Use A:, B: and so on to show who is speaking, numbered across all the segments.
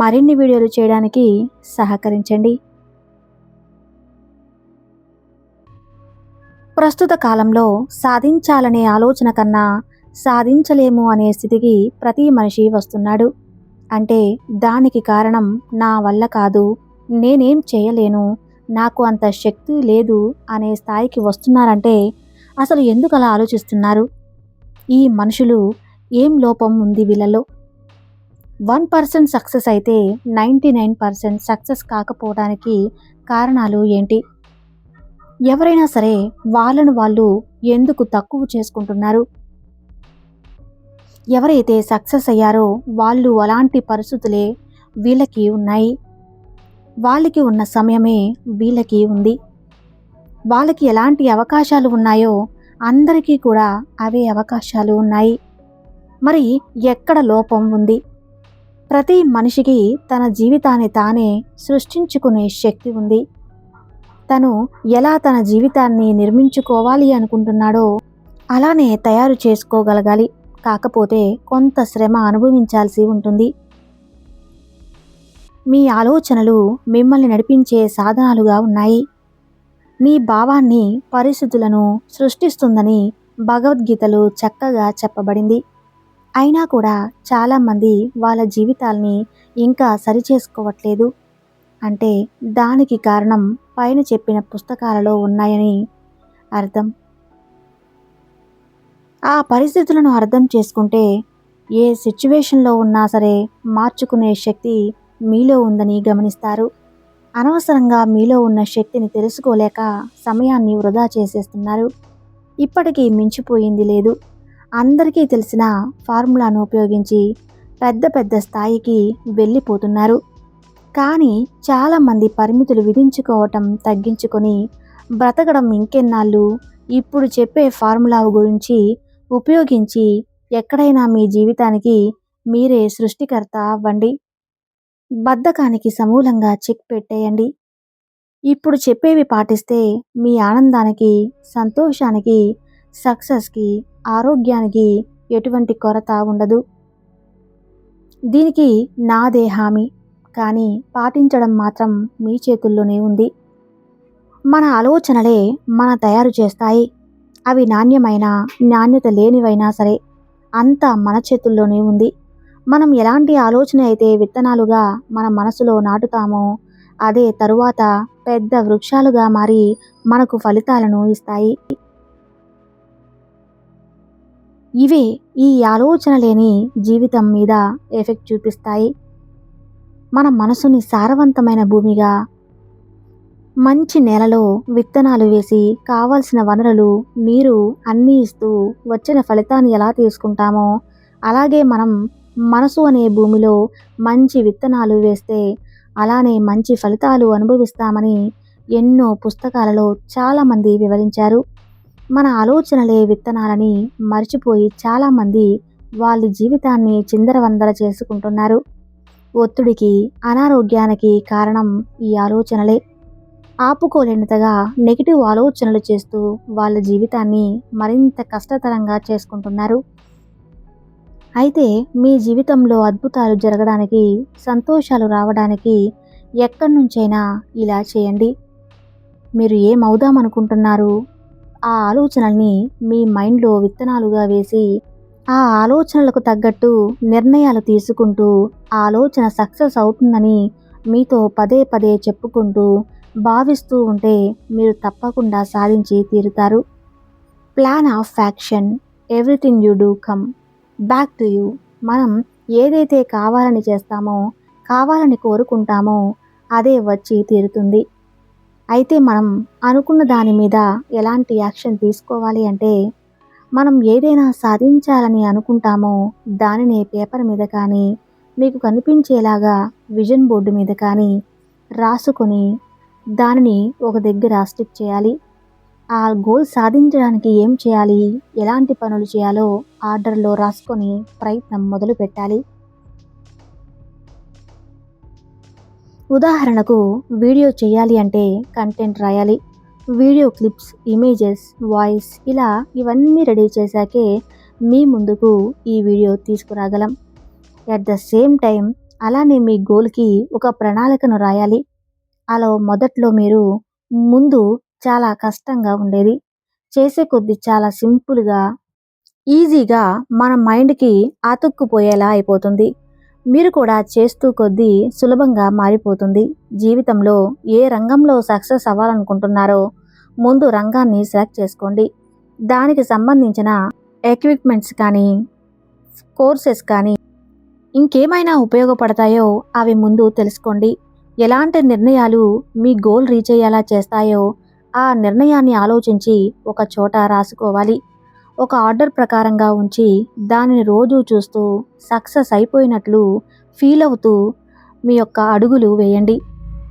A: మరిన్ని వీడియోలు చేయడానికి సహకరించండి. ప్రస్తుత కాలంలో సాధించాలనే ఆలోచన కన్నా సాధించలేము అనే స్థితికి ప్రతి మనిషి వస్తున్నాడు. అంటే దానికి కారణం నా వల్ల కాదు నేనేం చేయలేను నాకు అంత శక్తి లేదు అనే స్థాయికి వస్తున్నారంటే అసలు ఎందుకు అలా ఆలోచిస్తున్నారు? ఈ మనుషులు ఏం లోపం ఉంది వీళ్ళలో? వన్ పర్సెంట్ సక్సెస్ అయితే నైంటీ నైన్ పర్సెంట్ సక్సెస్ కాకపోవడానికి కారణాలు ఏంటి? ఎవరైనా సరే వాళ్ళను వాళ్ళు ఎందుకు తక్కువ చేసుకుంటున్నారు? ఎవరైతే సక్సెస్ అయ్యారో వాళ్ళు అలాంటి పరిస్థితులే వీళ్ళకి ఉన్నాయి. వాళ్ళకి ఉన్న సమయమే వీళ్ళకి ఉంది. వాళ్ళకి ఎలాంటి అవకాశాలు ఉన్నాయో అందరికీ కూడా అవే అవకాశాలు ఉన్నాయి. మరి ఎక్కడ లోపం ఉంది? ప్రతి మనిషికి తన జీవితాన్ని తానే సృష్టించుకునే శక్తి ఉంది. తను ఎలా తన జీవితాన్ని నిర్మించుకోవాలి అనుకుంటున్నాడో అలానే తయారు చేసుకోగలగాలి. కాకపోతే కొంత శ్రమ అనుభవించాల్సి ఉంటుంది. మీ ఆలోచనలు మిమ్మల్ని నడిపించే సాధనాలుగా ఉన్నాయి. మీ భావాన్ని పరిస్థితులను సృష్టిస్తుందని భగవద్గీతలో చక్కగా చెప్పబడింది. అయినా కూడా చాలామంది వాళ్ళ జీవితాల్ని ఇంకా సరిచేసుకోవట్లేదు. అంటే దానికి కారణం పైన చెప్పిన పుస్తకాలలో ఉన్నాయని అర్థం. ఆ పరిస్థితులను అర్థం చేసుకుంటే ఏ సిచ్యువేషన్లో ఉన్నా సరే మార్చుకునే శక్తి మీలో ఉందని గమనిస్తారు. అనవసరంగా మీలో ఉన్న శక్తిని తెలుసుకోలేక సమయాన్ని వృధా చేసేస్తున్నారు. ఇప్పటికీ మించిపోయింది లేదు. అందరికీ తెలిసిన ఫార్ములాను ఉపయోగించి పెద్ద పెద్ద స్థాయికి వెళ్ళిపోతున్నారు. కానీ చాలామంది పరిమితులు విధించుకోవటం తగ్గించుకొని బ్రతకడం ఇంకెన్నాళ్ళు? ఇప్పుడు చెప్పే ఫార్ములా గురించి ఉపయోగించి ఎక్కడైనా మీ జీవితానికి మీరే సృష్టికర్త అవ్వండి. బద్ధకానికి సమూలంగా చెక్ పెట్టేయండి. ఇప్పుడు చెప్పేవి పాటిస్తే మీ ఆనందానికి సంతోషానికి సక్సెస్కి ఆరోగ్యానికి ఎటువంటి కొరత ఉండదు. దీనికి నాదే హామీ కానీ పాటించడం మాత్రం మీ చేతుల్లోనే ఉంది. మన ఆలోచనలే మన తయారు చేస్తాయి. అవి నాణ్యమైన నాణ్యత లేనివైనా సరే అంతా మన చేతుల్లోనే ఉంది. మనం ఎలాంటి ఆలోచన అయితే విత్తనాలుగా మన మనసులో నాటుతామో అదే తరువాత పెద్ద వృక్షాలుగా మారి మనకు ఫలితాలను ఇస్తాయి. ఇవే ఈ ఆలోచన లేని జీవితం మీద ఎఫెక్ట్ చూపిస్తాయి. మన మనసుని సారవంతమైన భూమిగా మంచి నేలలో విత్తనాలు వేసి కావలసిన వనరులు నీరు అన్నీ ఇస్తూ వచ్చిన ఫలితాన్ని ఎలా తీసుకుంటామో అలాగే మనం మనసు అనే భూమిలో మంచి విత్తనాలు వేస్తే అలానే మంచి ఫలితాలు అనుభవిస్తామని ఎన్నో పుస్తకాలలో చాలామంది వివరించారు. మన ఆలోచనలే విత్తనాలని మర్చిపోయి చాలామంది వాళ్ళ జీవితాన్ని చిందరవందర చేసుకుంటున్నారు. ఒత్తిడికి అనారోగ్యానికి కారణం ఈ ఆలోచనలే. ఆపుకోలేనితగా నెగిటివ్ ఆలోచనలు చేస్తూ వాళ్ళ జీవితాన్ని మరింత కష్టతరంగా చేసుకుంటున్నారు. అయితే మీ జీవితంలో అద్భుతాలు జరగడానికి సంతోషాలు రావడానికి ఎక్కడి నుంచైనా ఇలా చేయండి. మీరు ఏమవుదామనుకుంటున్నారు? ఆ ఆలోచనల్ని మీ మైండ్లో విత్తనాలుగా వేసి ఆ ఆలోచనలకు తగ్గట్టు నిర్ణయాలు తీసుకుంటూ ఆ ఆలోచన సక్సెస్ అవుతుందని మీతో పదే పదే చెప్పుకుంటూ భావిస్తూ ఉంటే మీరు తప్పకుండా సాధించి తీరుతారు. Plan of action. Everything you do come. Back to you. మనం ఏదైతే కావాలని చేస్తామో కావాలని కోరుకుంటామో అదే వచ్చి తీరుతుంది. అయితే మనం అనుకున్న దాని మీద ఎలాంటి యాక్షన్ తీసుకోవాలి అంటే మనం ఏదైనా సాధించాలని అనుకుంటామో దానిని పేపర్ మీద కానీ మీకు కనిపించేలాగా విజన్ బోర్డు మీద కానీ రాసుకొని దానిని ఒక దగ్గర స్టిక్ చేయాలి. ఆ గోల్ సాధించడానికి ఏం చేయాలి ఎలాంటి పనులు చేయాలో ఆర్డర్లో రాసుకొని ప్రయత్నం మొదలు పెట్టాలి ఉదాహరణకు వీడియో చేయాలి అంటే కంటెంట్ రాయాలి. వీడియో క్లిప్స్ ఇమేజెస్ వాయిస్ ఇలా ఇవన్నీ రెడీ చేశాకే మీ ముందుకు ఈ వీడియో తీసుకురాగలం. ఎట్ ద సేమ్ టైం అలానే మీ గోల్కి ఒక ప్రణాళికను రాయాలి. అలా మొదట్లో మీరు ముందు చాలా కష్టంగా ఉండేది. చేసే కొద్ది చాలా సింపుల్గా ఈజీగా మన మైండ్కి అతుక్కుపోయేలా అయిపోతుంది. మీరు కూడా చేస్తూ కొద్దీ సులభంగా మారిపోతుంది. జీవితంలో ఏ రంగంలో సక్సెస్ అవ్వాలనుకుంటున్నారో ముందు రంగాన్ని సెలెక్ట్ చేసుకోండి. దానికి సంబంధించిన ఎక్విప్మెంట్స్ కానీ కోర్సెస్ కానీ ఇంకేమైనా ఉపయోగపడతాయో అవి ముందు తెలుసుకోండి. ఎలాంటి నిర్ణయాలు మీ గోల్ రీచ్ అయ్యేలా చేస్తాయో ఆ నిర్ణయాన్ని ఆలోచించి ఒక చోట రాసుకోవాలి. ఒక ఆర్డర్ ప్రకారంగా ఉంచి దానిని రోజు చూస్తూ సక్సెస్ అయిపోయినట్లు ఫీల్ అవుతూ మీ యొక్క అడుగులు వేయండి.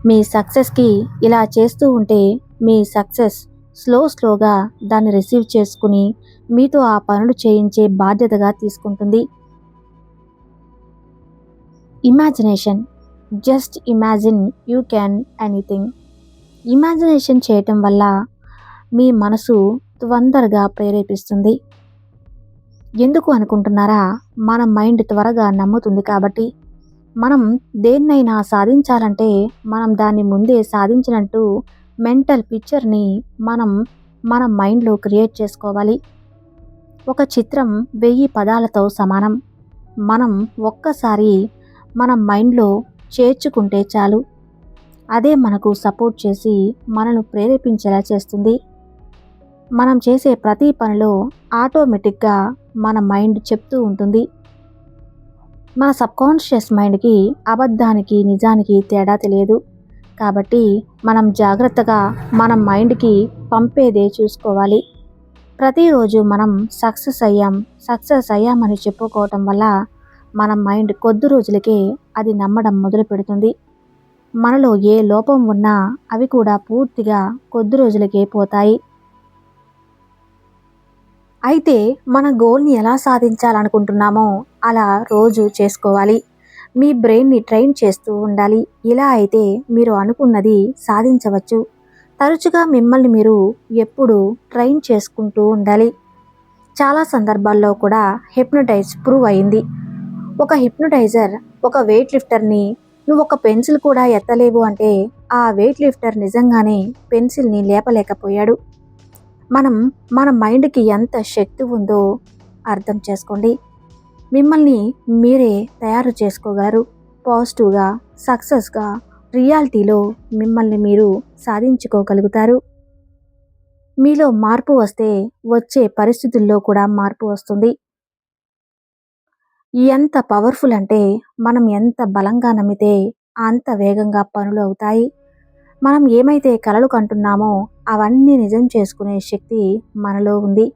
A: మీ సక్సెస్కి ఇలా చేస్తూ ఉంటే మీ సక్సెస్ స్లో స్లోగా దాన్ని రిసీవ్ చేసుకుని మీతో ఆ పనులు చేయించే బాధ్యతగా తీసుకుంటుంది. Imagination. Just imagine you can anything. Imagination చేయటం వల్ల మీ మనసు తొందరగా ప్రేరేపిస్తుంది. ఎందుకు అనుకుంటున్నారా? మన మైండ్ త్వరగా నమ్ముతుంది కాబట్టి. మనం దేన్నైనా సాధించాలంటే మనం దాన్ని ముందే సాధించినట్టు మెంటల్ పిక్చర్ని మనం మన మైండ్లో క్రియేట్ చేసుకోవాలి. ఒక చిత్రం వెయ్యి పదాలతో సమానం. మనం ఒక్కసారి మన మైండ్లో చేర్చుకుంటే చాలు. అదే మనకు సపోర్ట్ చేసి మనను ప్రేరేపించేలా చేస్తుంది. మనం చేసే ప్రతి పనిలో ఆటోమేటిక్గా మన మైండ్ చెప్తూ ఉంటుంది. మన సబ్కాన్షియస్ మైండ్కి అబద్ధానికి నిజానికి తేడా తెలియదు. కాబట్టి మనం జాగ్రత్తగా మన మైండ్కి పంపేదే చూసుకోవాలి. ప్రతిరోజు మనం సక్సెస్ అయ్యాం సక్సెస్ అయ్యామని చెప్పుకోవటం వల్ల మన మైండ్ కొద్ది రోజులకే అది నమ్మడం మొదలు పెడుతుంది. మనలో ఏ లోపం ఉన్నా అవి కూడా పూర్తిగా కొద్ది రోజులకే పోతాయి. అయితే మన గోల్ని ఎలా సాధించాలనుకుంటున్నామో అలా రోజు చేసుకోవాలి. మీ బ్రెయిన్ని ట్రైన్ చేస్తూ ఉండాలి. ఇలా అయితే మీరు అనుకున్నది సాధించవచ్చు. తరచుగా మిమ్మల్ని మీరు ఎప్పుడు ట్రైన్ చేసుకుంటూ ఉండాలి. చాలా సందర్భాల్లో కూడా హిప్నటైజ్ ప్రూవ్ అయింది. ఒక హిప్నటైజర్ ఒక వెయిట్ లిఫ్టర్ని నువ్వు ఒక పెన్సిల్ కూడా ఎత్తలేవు అంటే ఆ వెయిట్ లిఫ్టర్ నిజంగానే పెన్సిల్ని లేపలేకపోయాడు. మనం మన మైండ్కి ఎంత శక్తి ఉందో అర్థం చేసుకోండి. మిమ్మల్ని మీరే తయారు చేసుకోగలరు. పాజిటివ్గా సక్సెస్గా రియాలిటీలో మిమ్మల్ని మీరు సాధించుకోగలుగుతారు. మీలో మార్పు వస్తే వచ్చే పరిస్థితుల్లో కూడా మార్పు వస్తుంది. ఎంత పవర్ఫుల్ అంటే మనం ఎంత బలంగా నమ్మితే అంత వేగంగా పనులు అవుతాయి. మనం ఏమైతే కలలు కంటున్నామో అవన్నీ నిజం చేసుకునే శక్తి మనలో ఉంది.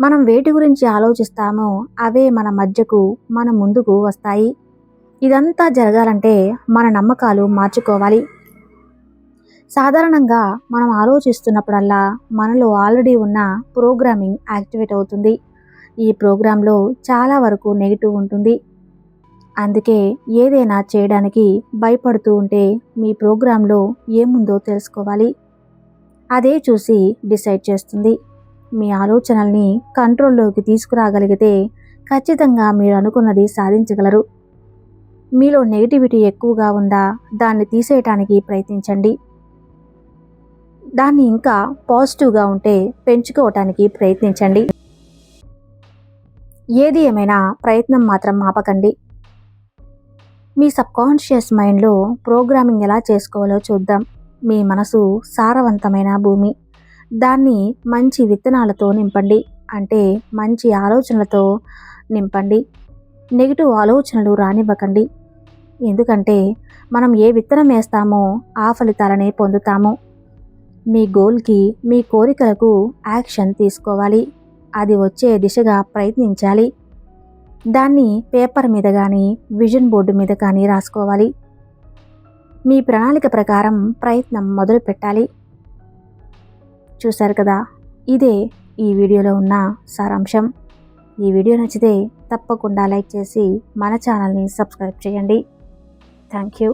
A: మనం వేటి గురించి ఆలోచిస్తామో అవే మన మధ్యకు మన ముందుకు వస్తాయి. ఇదంతా జరగాలంటే మన నమ్మకాలు మార్చుకోవాలి. సాధారణంగా మనం ఆలోచిస్తున్నప్పుడల్లా మనలో ఆల్రెడీ ఉన్న ప్రోగ్రామింగ్ యాక్టివేట్ అవుతుంది. ఈ ప్రోగ్రాంలో చాలా వరకు నెగిటివ్ ఉంటుంది. అందుకే ఏదైనా చేయడానికి భయపడుతూ ఉంటే మీ ప్రోగ్రాంలో ఏముందో తెలుసుకోవాలి. అదే చూసి డిసైడ్ చేస్తుంది. మీ ఆలోచనల్ని కంట్రోల్లోకి తీసుకురాగలిగితే ఖచ్చితంగా మీరు అనుకున్నది సాధించగలరు. మీలో నెగిటివిటీ ఎక్కువగా ఉందా దాన్ని తీసేయటానికి ప్రయత్నించండి. దాన్ని ఇంకా పాజిటివ్గా ఉంటే పెంచుకోవటానికి ప్రయత్నించండి. ఏది ఏమైనా ప్రయత్నం మాత్రం ఆపకండి. మీ సబ్కాన్షియస్ మైండ్లో ప్రోగ్రామింగ్ ఎలా చేసుకోవాలో చూద్దాం. మీ మనసు సారవంతమైన భూమి. దాన్ని మంచి విత్తనాలతో నింపండి. అంటే మంచి ఆలోచనలతో నింపండి. నెగిటివ్ ఆలోచనలు రానివ్వకండి. ఎందుకంటే మనం ఏ విత్తనం వేస్తామో ఆ ఫలితాలనే పొందుతాము. మీ గోల్కి మీ కోరికలకు యాక్షన్ తీసుకోవాలి. అది వచ్చే దిశగా ప్రయత్నించాలి. దాన్ని పేపర్ మీద కానీ విజన్ బోర్డు మీద కానీ రాసుకోవాలి. మీ ప్రణాళిక ప్రకారం ప్రయత్నం మొదలు పెట్టాలి. చూశారు కదా ఇదే ఈ వీడియోలో ఉన్న సారాంశం. ఈ వీడియో నచ్చితే తప్పకుండా లైక్ చేసి మన ఛానల్ని సబ్స్క్రైబ్ చేయండి. Thank you.